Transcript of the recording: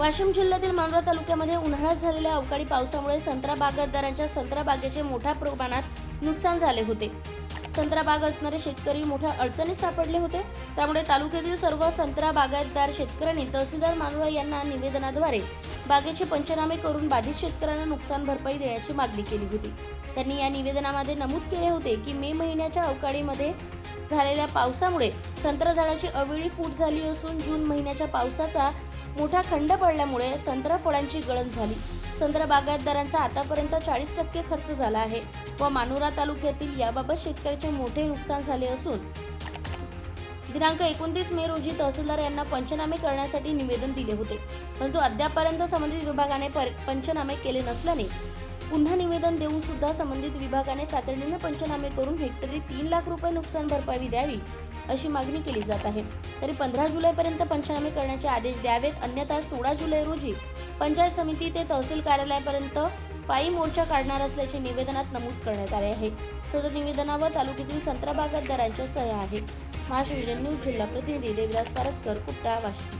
वाशिम जिल्ह्यातील मानोरा तालुक्यामध्ये उन्हाळ्यात झालेल्या अवकाळी पावसामुळे संत्रा बागायतदारांच्या संत्रा बागेचे मोठ्या प्रमाणात नुकसान झाले होते. संत्रा बाग असणारे शेतकरी मोठ्या अडचणीत सापडले होते. त्यामुळे तालुक्यातील सर्व संत्रा बागायतदार शेतकऱ्यांनी तहसीलदार मानोरा यांना निवेदनाद्वारे बागेचे पंचनामे करून बाधित शेतकऱ्यांना नुकसान भरपाई देण्याची मागणी केली होती. त्यांनी या निवेदनामध्ये नमूद केले होते की मे महिन्याच्या अवकाळीमध्ये झालेल्या पावसामुळे संत्रा झाडाची अवेळी फूट झाली असून जून महिन्याच्या पावसाचा मोठा खंड पडल्यामुळे संत्रा फळांची गळण झाली. संत्रा बागायतदारांचा आतापर्यंत चाळीस टक्के खर्च झाला आहे व मानोरा तालुक्यातील याबाबत शेतकऱ्याचे मोठे नुकसान झाले असून दिनांक एकोणतीस मे रोजी तहसीलदार यांना पंचनामे करण्यासाठी निवेदन दिले होते. परंतु अद्यापपर्यंत संबंधित विभागाने पर- पंचनामे केले नसल्याने पुन्हा निवेदन देऊन सुद्धा संबंधित विभागाने तातडीने पंचनामे करून हेक्टरी तीन लाख रुपये नुकसान भरपाई द्यावी अशी मागणी केली जात आहे. तरी पंधरा जुलैपर्यंत पंचनामे करण्याचे आदेश द्यावेत अन्यथा सोळा जुलै रोजी पंचायत समिती ते तहसील कार्यालयापर्यंत पायी मोर्चा काढणार असल्याचे निवेदनात नमूद करण्यात आले आहे. सदर निवेदनावर तालुक्यातील संत्रा बागायतदारांच्या सह्या आहेत. महाशिवजन न्यूज जिल्हा प्रतिनिधी देवराज पारस्कर कुट्टा वाशिम.